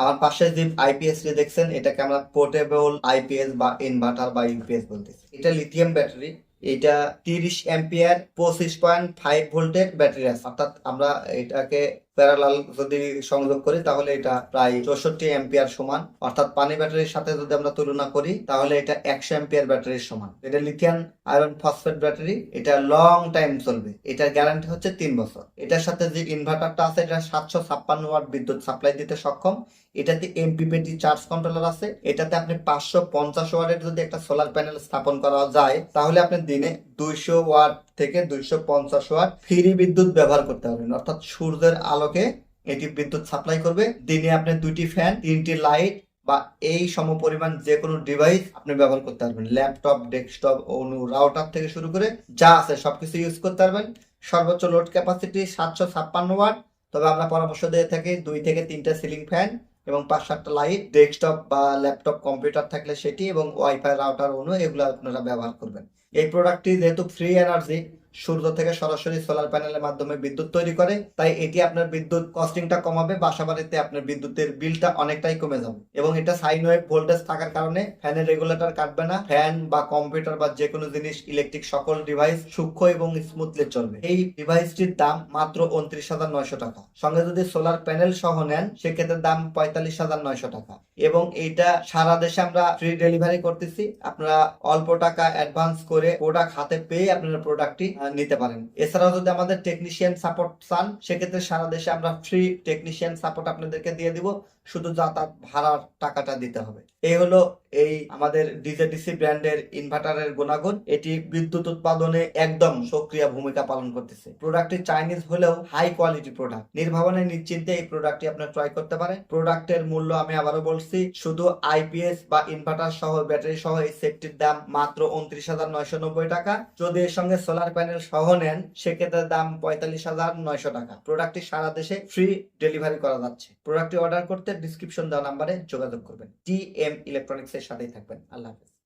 আমার পাশে যে আইপিএস দেখছেন, এটাকে আমরা পোর্টেবল আইপিএস বা ইনভার্টার বা ইউপিএস বলতেছি। এটা লিথিয়াম ব্যাটারি এটা তিরিশ অ্যাম্পিয়ার পঁচিশ পয়েন্ট ফাইভ ভোল্টের ব্যাটারি আছে। অর্থাৎ আমরা এটাকে প্যারালাল যদি সংযোগ করি, তাহলে এটা প্রায় চৌষট্টি এম্পিয়ার সমান। অর্থাৎ পানি ব্যাটারির সাথে যদি আমরা তুলনা করি, তাহলে এটা একশো এম্পিয়ার ব্যাটারির সমান। এটা লিথিয়াম আয়রন ফসফেট ব্যাটারি, এটা লং টাইম চলবে। এটার গ্যারান্টি হচ্ছে তিন বছর। এটার সাথে যে ইনভার্টারটা আছে, এটা সাতশো ছাপ্পান্ন ওয়াট বিদ্যুৎ সাপ্লাই দিতে সক্ষম। এটাতে এমপিপিটি চার্জ কন্ট্রোলার আছে। এটাতে আপনি পাঁচশো পঞ্চাশ ওয়াটের যদি একটা সোলার প্যানেল স্থাপন করা যায়, তাহলে আপনি দিনে দুইশো ওয়াট থেকে দুইশো পঞ্চাশ ওয়াট ফ্রি বিদ্যুৎ ব্যবহার করতে পারবেন অর্থাৎ সূর্যের আলোকে এটি বিদ্যুৎ সাপ্লাই করবে। দিনে আপনি দুইটি ফ্যান তিনটি লাইট বা এই সম পরিমাণ যে কোনো ডিভাইস আপনি ব্যবহার করতে পারবেন। ল্যাপটপ ডেস্কটপ অনু রাউটার থেকে শুরু করে যা আছে সবকিছু ইউজ করতে পারবেন। সর্বোচ্চ লোড ক্যাপাসিটি সাতশো ছাপ্পান্ন ওয়াট। তবে আমরা পরামর্শ দিয়ে থাকি দুই থেকে তিনটা সিলিং ফ্যান এবং পাঁচ সাতটা লাইট ডেস্কটপ বা ল্যাপটপ কম্পিউটার থাকলে সেটি এবং ওয়াইফাই রাউটার অনু এগুলো আপনারা ব্যবহার করবেন। এই প্রোডাক্টটি যেহেতু ফ্রি এনার্জি সূর্য থেকে সরাসরি সোলার প্যানেলের মাধ্যমে বিদ্যুৎ তৈরি করে, তাই এটি আপনার বিদ্যুৎ কস্টিংটা কমাবে বাসা বাড়িতে আপনার বিদ্যুতের বিলটা অনেকটাই কমে যাবে। এবং এটা সাইন ওয়েভ ভোল্টেজ থাকার কারণে ফ্যানের রেগুলেটর কাটবে না ফ্যান বা কম্পিউটার বা যে কোনো জিনিস ইলেকট্রিক সকল ডিভাইস সূক্ষ্ম এবং স্মুথলি চলবে। এই ডিভাইসটির দাম মাত্র উনত্রিশ হাজার নয়শো টাকা। সঙ্গে যদি সোলার প্যানেল সহ নেন, সেক্ষেত্রে দাম পঁয়তাল্লিশ হাজার নয়শো টাকা। এবং এইটা সারা দেশে আমরা ফ্রি ডেলিভারি করতেছি। আপনারা অল্প টাকা অ্যাডভান্স করে প্রোডাক্ট হাতে পেয়ে আপনারা প্রোডাক্টটি নিতে পারেন। এছাড়াও যদি আমাদের টেকনিশিয়ান সাপোর্ট চান, সেক্ষেত্রে সারা দেশে আমরা ফ্রি টেকনিশিয়ান সাপোর্ট আপনাদেরকে দিয়ে দিব। শুধু যাতায়াত ভাড়ার টাকাটা দিতে হবে। এই হলো এই আমাদের ডিজেডিসি ব্র্যান্ডের ইনভার্টারের গুণাগুণ। এটি বিদ্যুৎ উৎপাদনে একদম সক্রিয় ভূমিকা পালন করতেছে। প্রোডাক্টটি চাইনিজ হলেও হাই কোয়ালিটি প্রোডাক্ট নির্ভাবনে নিশ্চিন্তে এই প্রোডাক্টটি আপনার ক্রয় করতে পারেন। প্রোডাক্টের মূল্য আমি আবারও বলছি, শুধু আইপিএস বা ইনভার্টার সহ ব্যাটারি সহ এই সেটটির দাম মাত্র উনত্রিশ হাজার নয়শো নব্বই টাকা। যদি এর সঙ্গে সোলার প্যানেল সহ নেন, সেক্ষেত্রে দাম পঁয়তাল্লিশ হাজার নয়শো টাকা। প্রোডাক্টটি সারা দেশে ফ্রি ডেলিভারি করা যাচ্ছে। প্রোডাক্টটি অর্ডার করতে ডিসক্রিপশন দেওয়া নাম্বারে যোগাযোগ করবেন। টি এম ইলেকট্রনিক্স এর সাথেই থাকবেন। আল্লাহ হাফেজ।